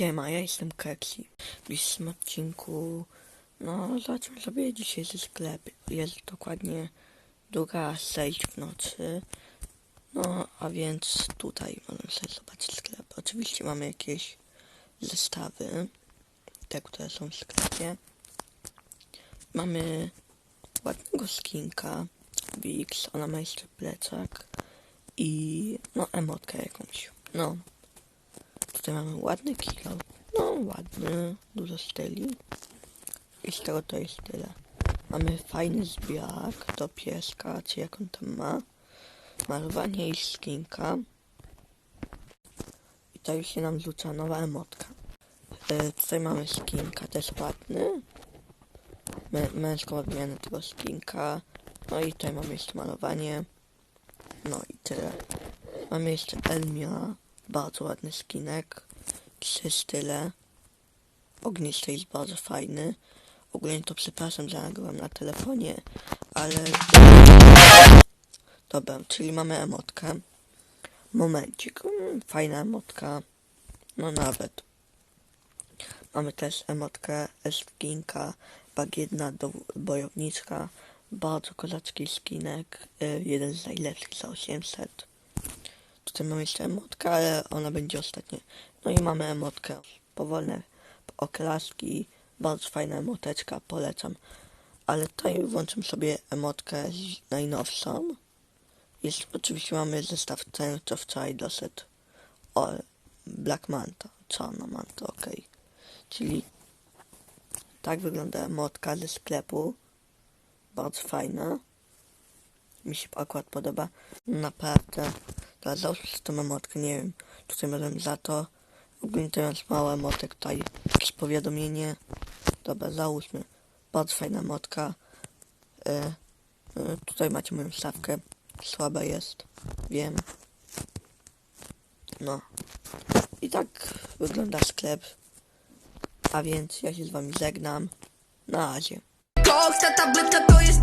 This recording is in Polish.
Siema, ja jestem Keksi. W dzisiejszym odcinku, no zobaczmy sobie dzisiejszy sklep. Jest dokładnie druga sześć w nocy. No, a więc tutaj możemy sobie zobaczyć sklep. Oczywiście mamy jakieś zestawy, te, które są w sklepie. Mamy ładnego skinka, Wix, ona ma jeszcze plecak i no emotkę jakąś. No, Tutaj mamy ładny kilo. No ładny, dużo styli. I z tego to jest tyle. Mamy fajny zbiak do pieska, czy jak on tam ma. Malowanie i skinka. I to już się nam rzuca nowa emotka. E, tutaj mamy skinka, też ładny. Mę męską odmianę tego skinka. No i tutaj mamy jeszcze malowanie. No i tyle. Mamy jeszcze Elmia. Bardzo ładny skinek. Trzy style. Ognisty jest bardzo fajny. Ogólnie to przepraszam, że nagrywam na telefonie, ale... Dobra, czyli mamy emotkę. Momencik. Mm, Fajna emotka. No nawet. Mamy też emotkę Eskinka, bagietna do bojowniczka. Bardzo kozacki skinek. y, Jeden z najlepszych za 800. Tutaj mamy jeszcze emotkę, ale ona będzie ostatnia. No i mamy emotkę. Powolne oklaski. Bardzo fajna emoteczka, polecam. Ale tutaj włączę sobie emotkę najnowszą. Jest, oczywiście mamy zestaw ten, co wczoraj doszedł. O, Black Manta. Czarna Manta, okej. Czyli tak wygląda emotka ze sklepu. Bardzo fajna. Mi się akurat podoba. Naprawdę. Teraz sobie tą emotkę, nie wiem. Tutaj możemy za to. Ogólnie jest małe emotek tutaj. Jakieś powiadomienie. Dobra, załóżmy. Bardzo fajna emotka. E, e, tutaj macie moją stawkę. Słaba jest. Wiem. No. I tak wygląda sklep. A więc ja się z wami żegnam. Na razie. Tabletka to jest